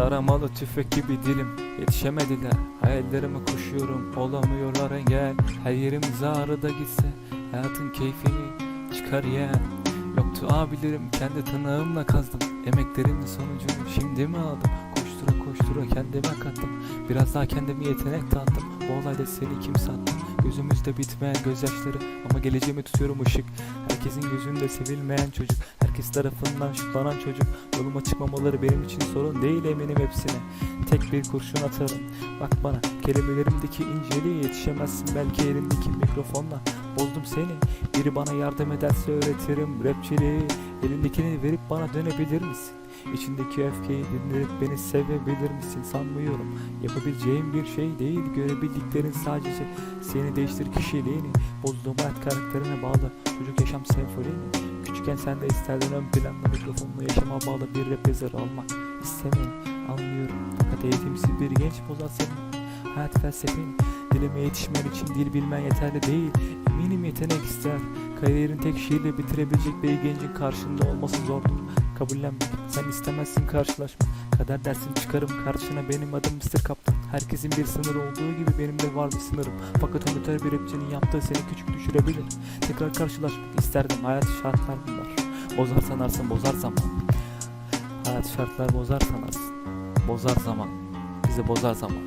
Taramalı tüfek gibi dilim. Yetişemediler Hayallerime koşuyorum. Olamıyorlar engel. Her yerim ağrıda gitse Hayatın keyfini çıkar yeğen Yoktu abilerim kendi tırnağımla kazdım. Emeklerimin sonucunu şimdi mi aldım Koştura koştura kendime kattım. Biraz daha kendime yetenek tattım Bu olayda seni kim sattı? Gözümüzde bitmeyen gözyaşları Ama geleceğimi tutuyorum ışık. Herkesin gözünde sevilmeyen çocuk. Herkes tarafından şutlanan çocuk. Yoluma çıkmamaları benim için sorun değil eminim hepsine. Tek bir kurşun atarım. Bak bana kelimelerimdeki inceliğe yetişemezsin. Belki elimdeki mikrofonla Bozdum seni. Biri bana yardım ederse öğretirim rapçiliği. Elindekini verip bana dönebilir misin? İçindeki öfkeyi dinleyip beni sevebilir misin sanmıyorum. Yapabileceğim bir şey değil. Görebildiklerin sadece seni değiştir kişiliğini. Bozduğum hayat karakterine bağlı Çocuk yaşam senfonini Küçükken sen de isterdin ön planda mikrofonla yaşama bağlı bir rap yazarı olmak İstemeyin anlıyorum. Fakat eğitimsiz bir genç bozar senin Hayat felsefeni Dilime yetişmen için dil bilmen yeterli değil. Eminim yetenek ister. Kariyerin tek şiirle bitirebilecek bir gencin karşında olması zordur. Kabullenmek sen istemezsin karşılaşma. Kader dersin çıkarım. Karşına benim adım Mr. Kaptan. Herkesin bir sınırı olduğu gibi benim de var bir sınırım. Fakat amatör bir rapçinin yaptığı seni küçük düşürebilir. Tekrar karşılaşmak isterdim. Hayat şartlar bunlar. Bozar sanarsın bozar zaman. Hayat şartlar bozar sanarsın. Bozar zaman. Bizi bozar zaman